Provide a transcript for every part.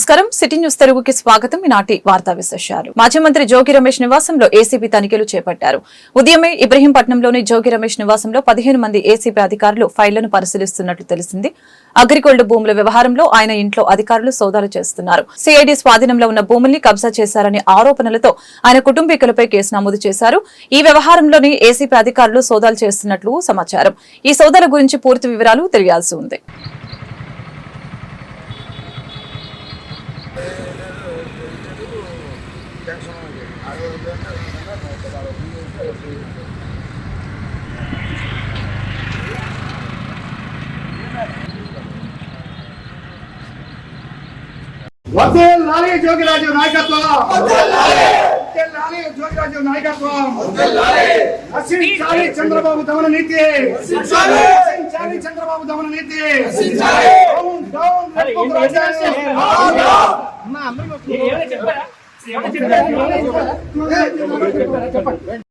నమస్కారం. City news తెలుగుకి స్వాగతం. ఈనాటి వార్తా విశేషాలు. మాజీ మంత్రి జోగి రమేష్ నివాసంలో ఏసీబీ తనిఖీలు చేపట్టారు. ఉదయమే ఇబ్రహీంపట్నంలోని జోగి రమేష్ నివాసంలో పదిహేను మంది ఏసీబీ అధికారులు ఫైళ్ళను పరిశీలిస్తున్నట్లు తెలిసింది. అగ్రిగోల్డ్ భూముల వ్యవహారంలో ఆయన ఇంట్లో అధికారులు సోదాలు చేస్తున్నారు. సిఐడి స్వాధీనంలో ఉన్న భూముల్ని కబ్జా చేశారనే ఆరోపణలతో ఆయన కుటుంబీకులపై కేసు నమోదు చేశారు. ఈ వ్యవహారంలోని ఏసీపీ అధికారులు సోదాలు చేస్తున్నట్లు సమాచారం. ఈ సోదాల గురించి పూర్తి వివరాలు తెలియాల్సి ఉంది. వద్దే లాలి జోగిరాజు నాయకత్వం. జోగిరాజు నాయకత్వం. నశించాలి చంద్రబాబు దమన నీతి. నశించాలి చంద్రబాబు దమన నీతి. డౌన్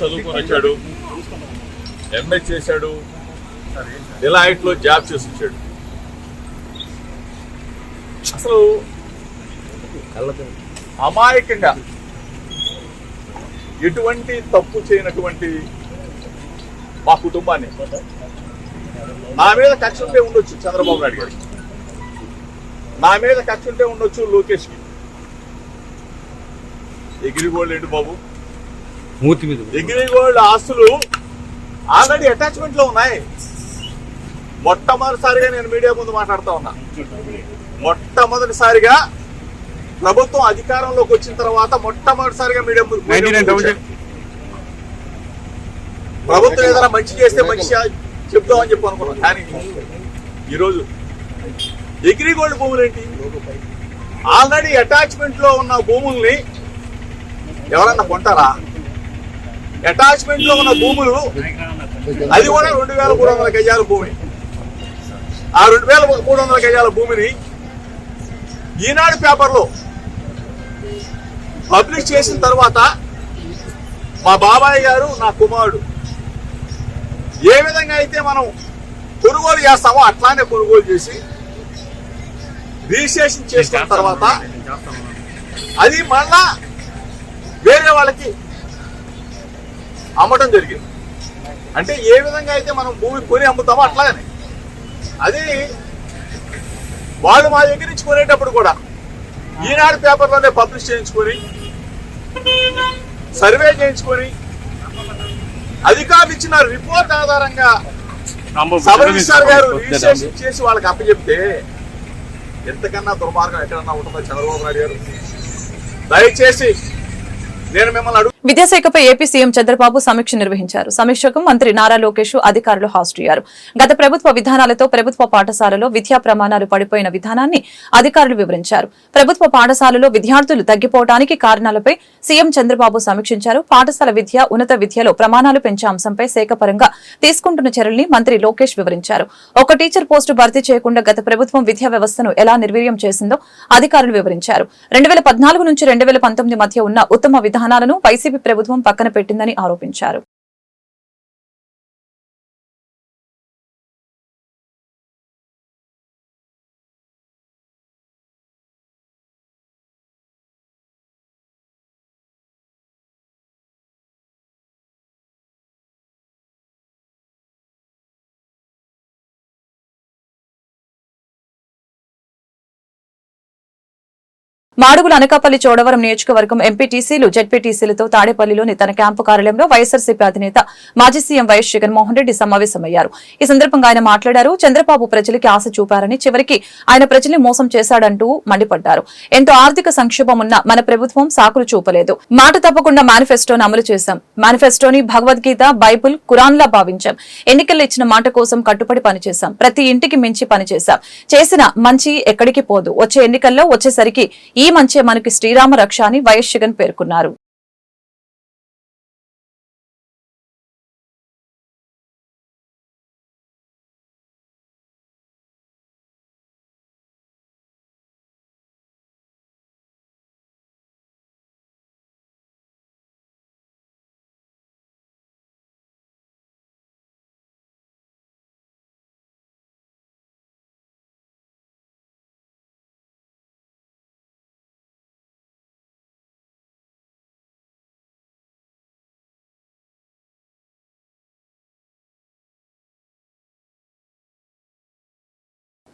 చదువుకొని ఎంఏ చేశాడు. డిలైట్లో జాబ్ చేసి వచ్చాడు. అసలు అమాయకంగా ఎటువంటి తప్పు చేయనటువంటి మా కుటుంబాన్ని నా మీద కక్ష ఉంటే ఉండొచ్చు చంద్రబాబు నాయుడు గారికి నా మీద కక్ష ఉంటే ఉండొచ్చు లోకేష్కి. ఎగిరిగోళ్ళు ఏంటి బాబు? మూర్తి మీద ఎగిరిగోల్డ్ ఆస్తులు ఆల్రెడీ అటాచ్మెంట్లో ఉన్నాయి. మొట్టమొదటిసారిగా నేను మీడియా ముందు మాట్లాడుతా ఉన్నా. మొట్టమొదటిసారిగా ప్రభుత్వం అధికారంలోకి వచ్చిన తర్వాత మొట్టమొదటిసారిగా మీడియా ముందు. ప్రభుత్వం ఏదైనా మంచి చేస్తే మంచి చెప్దామని చెప్పి అనుకున్నాం కానీ ఈరోజు ఎగిరిగోల్డ్ భూములు ఏంటి? ఆల్రెడీ అటాచ్మెంట్లో ఉన్న భూముల్ని ఎవరన్నా కొంటారా? అటాచ్మెంట్లో ఉన్న భూములు అది కూడా రెండు వేల మూడు వందల గజాల భూమి. ఆ రెండు వేల మూడు వందల గజాల భూమిని ఈనాడు పేపర్లో పబ్లిష్ చేసిన తర్వాత మా బాబాయ్ గారు నా కుమారుడు ఏ విధంగా అయితే మనం కొనుగోలు చేస్తామో అట్లానే కొనుగోలు చేసి రిజిస్ట్రేషన్ చేసుకున్న తర్వాత అది మళ్ళా వేరే వాళ్ళకి అమ్మటం జరిగింది. అంటే ఏ విధంగా అయితే మనం భూమి కొని అమ్ముతామో అట్లాగనే. అది వాళ్ళు మా దగ్గర నుంచి కొనేటప్పుడు కూడా ఈనాడు పేపర్లోనే పబ్లిష్ చేయించుకొని సర్వే చేయించుకొని అధికారులు ఇచ్చిన రిపోర్ట్ ఆధారంగా సబ్ రిజిస్టార్ గారు రిజిస్ట్రేషన్ చేసి వాళ్ళకి అప్పచెప్తే ఎంతకన్నా దుర్మార్గం ఎక్కడన్నా ఉంటుందో చంద్రబాబు నాయుడు గారు. దయచేసి నేను మిమ్మల్ని అడుగు విద్యాశాఖపై ఏపీ సీఎం చంద్రబాబు సమీక్ష నిర్వహించారు. సమీక్షకు మంత్రి నారా లోకేష్ అధికారులు హాజరయ్యారు. గత ప్రభుత్వ విధానాలతో ప్రభుత్వ పాఠశాలలో విద్యా ప్రమాణాలు పడిపోయిన విధానాన్ని అధికారులు వివరించారు. ప్రభుత్వ పాఠశాలలో విద్యార్థులు తగ్గిపోవడానికి కారణాలపై సీఎం చంద్రబాబు సమీక్షించారు. పాఠశాల విద్య ఉన్నత విద్యలో ప్రమాణాలు పెంచే అంశంపై శాఖపరంగా తీసుకుంటున్న చర్యల్ని మంత్రి లోకేష్ వివరించారు. ఒక టీచర్ పోస్టు భర్తీ చేయకుండా గత ప్రభుత్వం విద్యా వ్యవస్థను ఎలా నిర్వీర్యం చేసిందో అధికారులు వివరించారు. రెండు వేల పద్నాలుగు నుంచి రెండు వేల పంతొమ్మిది మధ్య ఉన్న ఉత్తమ విధానాలను వైసీపీ ప్రభుత్వం పక్కన పెట్టిందని ఆరోపించారు. మాడుగుల అనకాపల్లి చోడవరం నియోజకవర్గం ఎంపీటీసీలు జెడ్పీటీసీలతో తాడేపల్లిలోని తన క్యాంపు కార్యాలయంలో వైఎస్ఆర్సీపీ అధినేత మాజీ సీఎం వైఎస్ జగన్మోహన్ రెడ్డి సమావేశమయ్యారు. ఈ సందర్భంగా ఆయన మాట్లాడారు. చంద్రబాబు ప్రజలకి ఆశ చూపారని చివరికి ఆయన ప్రజల్ని మోసం చేశాడంటూ మండిపడ్డారు. ఎంతో ఆర్థిక సంక్షోభం ఉన్న మన ప్రభుత్వం సాకులు చూపలేదు. మాట తప్పకుండా మేనిఫెస్టోను అమలు చేశాం. మేనిఫెస్టోని భగవద్గీత బైబుల్ కురాన్లా భావించాం. ఎన్నికల్లో ఇచ్చిన మాట కోసం కట్టుబడి పనిచేశాం. ప్రతి ఇంటికి మించి పనిచేశాం. చేసిన మంచి ఎక్కడికి పోదు. వచ్చే ఎన్నికల్లో వచ్చేసరికి ఈ మంచే మనకి శ్రీరామ రక్ష అని వైఎస్ జగన్ పేర్కొన్నారు.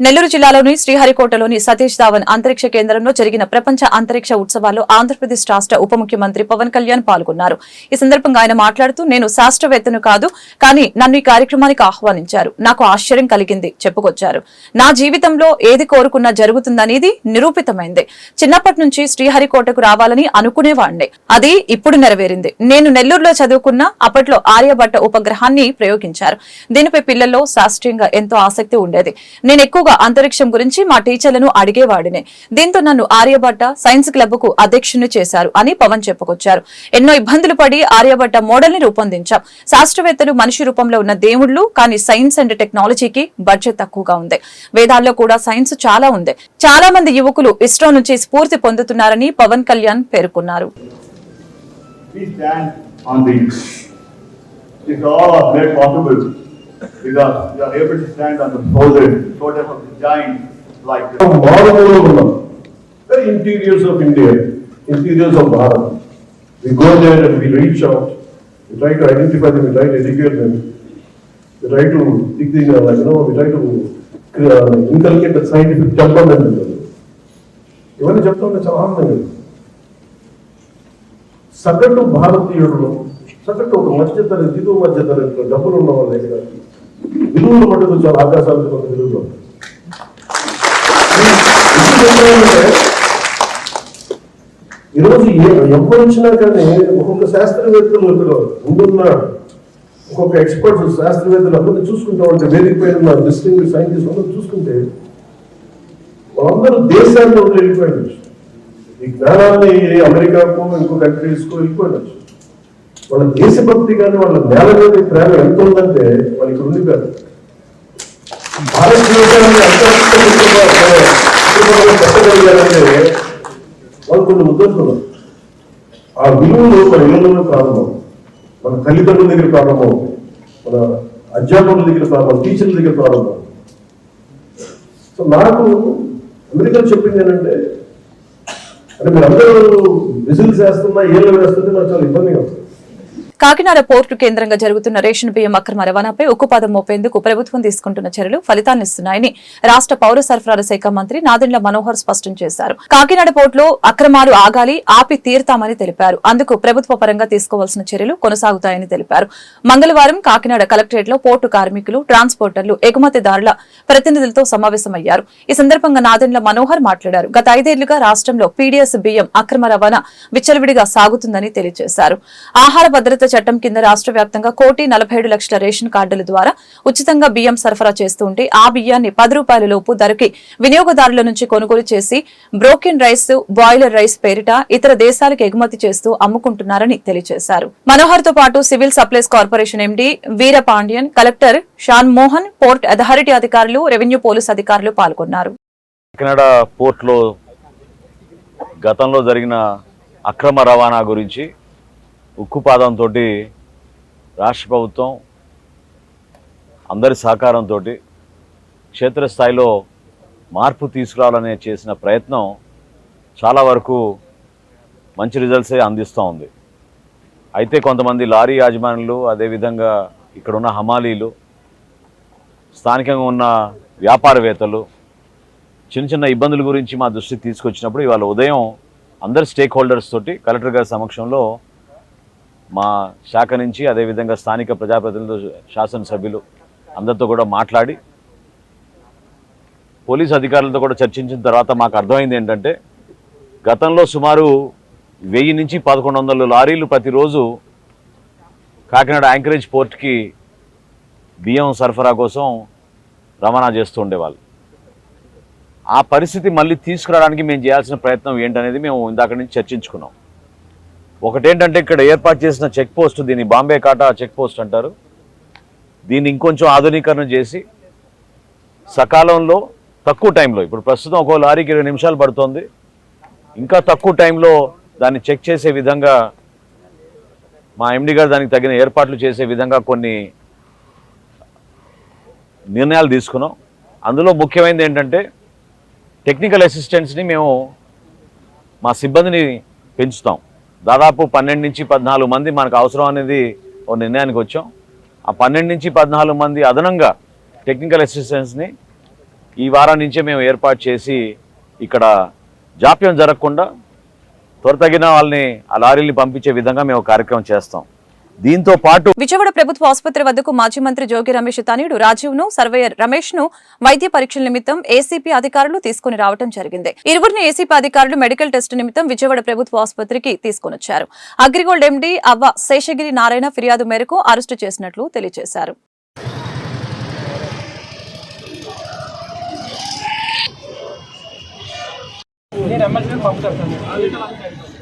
నెల్లూరు జిల్లాలోని శ్రీహరికోటలోని సతీష్ ధావన్ అంతరిక్ష కేంద్రంలో జరిగిన ప్రపంచ అంతరిక్ష ఉత్సవాల్లో ఆంధ్రప్రదేశ్ రాష్ట్ర ఉప ముఖ్యమంత్రి పవన్ కళ్యాణ్ పాల్గొన్నారు. ఈ సందర్భంగా ఆయన మాట్లాడుతూ నేను శాస్త్రవేత్తను కాదు కానీ నన్ను ఈ కార్యక్రమానికి ఆహ్వానించారు. నాకు ఆశ్చర్యం కలిగింది చెప్పుకొచ్చారు. నా జీవితంలో ఏది కోరుకున్నా జరుగుతుందనేది నిరూపితమైంది. చిన్నప్పటి నుంచి శ్రీహరికోటకు రావాలని అనుకునేవాడిని అది ఇప్పుడు నెరవేరింది. నేను నెల్లూరులో చదువుకున్న అప్పట్లో ఆర్యభట్ట ఉపగ్రహాన్ని ప్రయోగించారు. దీనిపై పిల్లల్లో శాస్త్రీయంగా ఎంతో ఆసక్తి ఉండేది. నేను ఎక్కువ ఎక్కువగా అంతరిక్షం గురించి మా టీచర్లను అడిగేవాడిని. దీంతో నన్ను ఆర్యభట్ట సైన్స్ క్లబ్కు అధ్యక్షుని చేశారు అని పవన్ చెప్పుకొచ్చారు. ఎన్నో ఇబ్బందులు పడి ఆర్యభట్ట మోడల్ని రూపొందించాం. శాస్త్రవేత్తలు మనిషి రూపంలో ఉన్న దేవుళ్ళు కానీ సైన్స్ అండ్ టెక్నాలజీకి బడ్జెట్ తక్కువగా ఉంది. వేదాల్లో కూడా సైన్స్ చాలా ఉంది. చాలా మంది యువకులు ఇస్రో నుంచి స్ఫూర్తి పొందుతున్నారని పవన్ కళ్యాణ్ పేర్కొన్నారు. It's all of made possible. because we are able to stand on the shoulders, shoulders of the giants like this. మారుమూలలో ఉన్నాం very interiors of India, interiors of Bharat. We go there and we reach out, we try to identify them, we try to educate them, we try to dig the, uh, like, you know, we try to uh, inculcate the scientific temperament in them. ఇవన్నీ చెప్తా ఉంటే చాలా ఆనందంగా ఉంది. సగటు భారతీయుడు సగటు ఒక మధ్య తరగతి దిగువ మధ్య తరగతిలో డబ్బులు ఉన్న వాళ్ళ దగ్గర విలువలు మటు కొంచెం అవకాశాలు కొంత విలువలు ఈరోజు ఎవరు వచ్చినా కానీ ఒక్కొక్క శాస్త్రవేత్తలు ఇందులో ముందున్న ఒక్కొక్క ఎక్స్పర్ట్స్ శాస్త్రవేత్తలు అందరినీ చూసుకుంటా ఉంటే వేదిక పైన ఉన్న డిస్టింగ్ సైంటిస్ట్ అందరూ చూసుకుంటే వాళ్ళందరూ దేశాన్ని వదిలి వెళ్ళిపోయారు ఈ జ్ఞానాన్ని అమెరికాకో ఇంకో కంట్రీస్కో వెళ్ళిపోయినచ్చు వాళ్ళ దేశభక్తి కానీ వాళ్ళ నేల మీద ప్రేమ ఎంత ఉందంటే వాళ్ళకి ఉండిపోయారు. భారతదేశాన్ని అంతర్గతంగా వాళ్ళు కొన్ని ఉద్దేశాలు ఆ విలువలు మన ఇళ్ళలో ప్రారంభం మన తల్లిదండ్రుల దగ్గర ప్రారంభం మన అధ్యాపకుల దగ్గర ప్రారంభం టీచర్ల దగ్గర ప్రారంభం. సో నాకు అమెరికా చెప్పింది ఏంటంటే అంటే మీరు అందరూ విజిల్స్ వేస్తున్నా ఏళ్ళు వేస్తుంటే నాకు చాలా ఇబ్బందిగా ఉంది. కాకినాడ పోర్టు కేంద్రంగా జరుగుతున్న రేషన్ బియ్యం అక్రమ రవాణాపై ఉక్కుపాదం మోపేందుకు ప్రభుత్వం తీసుకుంటున్న చర్యలు ఫలితాన్నిస్తున్నాయని రాష్ట్ర పౌర సరఫరాల శాఖ మంత్రి నాదెండ్ల మనోహర్ స్పష్టం చేశారు. కాకినాడ పోర్టులో అక్రమాలు ఆగాలి ఆపి తీరుతామని తెలిపారు. అందుకు ప్రభుత్వ పరంగా తీసుకోవాల్సిన చర్యలు కొనసాగుతాయని తెలిపారు. మంగళవారం కాకినాడ కలెక్టరేట్లో పోర్టు కార్మికులు ట్రాన్స్పోర్టర్లు ఎగుమతిదారుల ప్రతినిధులతో సమావేశమయ్యారు. ఈ సందర్భంగా నాదెండ్ల మనోహర్ మాట్లాడారు. గత ఐదేళ్ళుగా రాష్ట్రంలో పీడీఎస్ బియ్యం అక్రమ రవాణా విచ్చలవిడిగా సాగుతుందని తెలియజేశారు. ఆహార భద్రత చట్టం కింద రాష్ట్ర వ్యాప్తంగా కోటి నలభై లక్షల రేషన్ కార్డుల ద్వారా ఉచితంగా బియ్యం సరఫరా చేస్తుంటే ఆ బియ్యాన్ని పది రూపాయల లోపు ధరకి వినియోగదారుల నుంచి కొనుగోలు చేసి బ్రోకెన్ రైస్ బాయిలర్ రైస్ పేరిట ఇతర దేశాలకు ఎగుమతి చేస్తూ అమ్ముకుంటున్నారని తెలియజేశారు. మనోహర్తో పాటు civil supplies corporation MD Veera Pandian collector Shan Mohan port authority అధికారులు రెవెన్యూ పోలీస్ అధికారులు పాల్గొన్నారు. కాకినాడ పోర్ట్లో గతంలో జరిగిన అక్రమ రవాణా గురించి ఉక్కుపాదంతో రాష్ట్ర ప్రభుత్వం అందరి సహకారంతో క్షేత్రస్థాయిలో మార్పు తీసుకురావాలనే చేసిన ప్రయత్నం చాలా వరకు మంచి రిజల్ట్సే అందిస్తూ ఉంది. అయితే కొంతమంది లారీ యాజమానులు అదేవిధంగా ఇక్కడున్న హమాలీలు స్థానికంగా ఉన్న వ్యాపారవేత్తలు చిన్న చిన్న ఇబ్బందుల గురించి మా దృష్టికి తీసుకొచ్చినప్పుడు ఇవాళ ఉదయం అందరు స్టేక్ హోల్డర్స్ తోటి కలెక్టర్ గారి సమక్షంలో మా శాఖ నుంచి అదేవిధంగా స్థానిక ప్రజాప్రతినిధులు శాసనసభ్యులు అందరితో కూడా మాట్లాడి పోలీస్ అధికారులతో కూడా చర్చించిన తర్వాత మాకు అర్థమైంది ఏంటంటే గతంలో సుమారు వెయ్యి నుంచి పదకొండు వందల లారీలు ప్రతిరోజు కాకినాడ యాంకరేజ్ పోర్ట్కి బియ్యం సరఫరా కోసం రవాణా చేస్తూ ఉండేవాళ్ళు. ఆ పరిస్థితి మళ్ళీ తీసుకురావడానికి మేము చేయాల్సిన ప్రయత్నం ఏంటనేది మేము ఇందాక నుంచి చర్చించుకున్నాం. ఒకటేంటంటే ఇక్కడ ఏర్పాటు చేసిన చెక్ పోస్ట్ దీన్ని బాంబే కాటా చెక్ పోస్ట్ అంటారు. దీన్ని ఇంకొంచెం ఆధునీకరణ చేసి సకాలంలో తక్కువ టైంలో ఇప్పుడు ప్రస్తుతం ఒక లారీకి ఇరవై నిమిషాలు పడుతుంది. ఇంకా తక్కువ టైంలో దాన్ని చెక్ చేసే విధంగా మా ఎండి గారు దానికి తగిన ఏర్పాట్లు చేసే విధంగా కొన్ని నిర్ణయాలు తీసుకున్నాం. అందులో ముఖ్యమైనది ఏంటంటే టెక్నికల్ అసిస్టెంట్స్ని మేము మా సిబ్బందిని పెంచుతాం. దాదాపు పన్నెండు నుంచి పద్నాలుగు మంది మనకు అవసరం అనేది ఒక నిర్ణయానికి వచ్చాం. ఆ పన్నెండు నుంచి పద్నాలుగు మంది అదనంగా టెక్నికల్ అసిస్టెన్స్ని ఈ వారం నుంచే మేము ఏర్పాటు చేసి ఇక్కడ జాప్యం జరగకుండా త్వరతగిన వాళ్ళని ఆ లారీని పంపించే విధంగా మేము కార్యక్రమం చేస్తాం. దీంతో పాటు విజయవాడ ప్రభుత్వ ఆసుపత్రి వద్దకు మాజీ మంత్రి జోగి రమేష్ తనయుడు రాజీవ్ను సర్వేయర్ రమేష్ను వైద్య పరీక్షల నిమిత్తం ఏసీపీ అధికారులు తీసుకుని రావడం జరిగింది. ఇరువురిని ఏసీపీ అధికారులు మెడికల్ టెస్ట్ నిమిత్తం విజయవాడ ప్రభుత్వ ఆసుపత్రికి తీసుకునొచ్చారు. అగ్రిగోల్డ్ ఎండీ అవ్వ శేషగిరి నారాయణ ఫిర్యాదు మేరకు అరెస్టు చేసినట్లు తెలియజేశారు.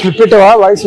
క్లిప్ పెట్టావా వాయిస్?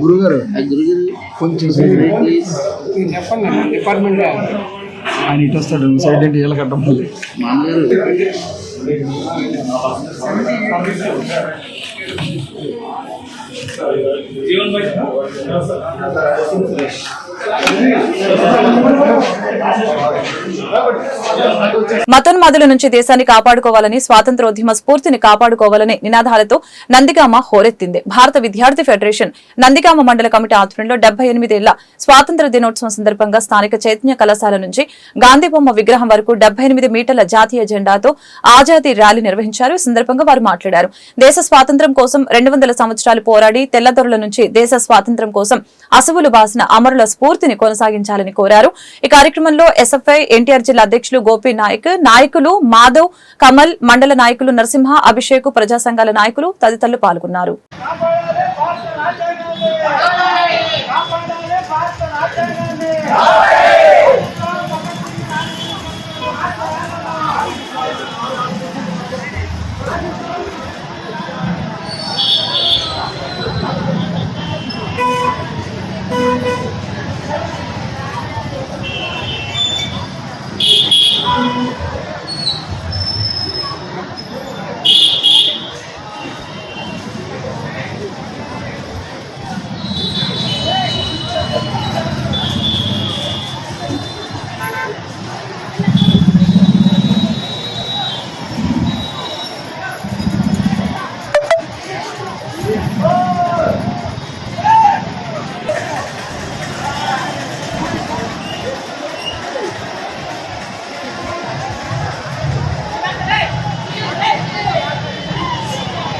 గురుగారు గురుగారు కొంచెం చెప్పండి డిపార్ట్మెంట్ ఆయన ఇటు వస్తాడు సైడ్ ఏంటి? వీళ్ళ కట్టం మతోన్మాదుల నుంచి దేశాన్ని కాపాడుకోవాలని స్వాతంత్రోద్యమ స్ఫూర్తిని కాపాడుకోవాలని నినాదాలతో నందిగామ హోరెత్తింది. భారత విద్యార్థి ఫెడరేషన్ నందిగామ మండల కమిటీ ఆధ్వర్యంలో డెబ్బై ఎనిమిదేళ్ళ స్వాతంత్ర దినోత్సవం సందర్భంగా స్థానిక చైతన్య కళాశాల నుంచి గాంధీ బొమ్మ విగ్రహం వరకు డెబ్బై ఎనిమిది మీటర్ల జాతీయ జెండాతో ఆజాదీ ర్యాలీ నిర్వహించారు. ఈ సందర్భంగా వారు మాట్లాడారు. దేశ స్వాతంత్ర్యం కోసం రెండు వందల సంవత్సరాలు పోరాడి తెల్లదొరల నుంచి దేశ స్వాతంత్ర్యం కోసం అసువులు బాసిన అమరుల స్ఫూర్తిని కొనసాగించాలని కోరారు. ఈ కార్యక్రమంలో ఎస్ఎఫ్ఐ ఎన్టీఆర్ జిల్లా అధ్యక్షులు గోపి నాయక్ నాయకులు మాధవ్ కమల్ మండల నాయకులు నరసింహ అభిషేక్ ప్రజా సంఘాల నాయకులు తదితరులు పాల్గొన్నారు.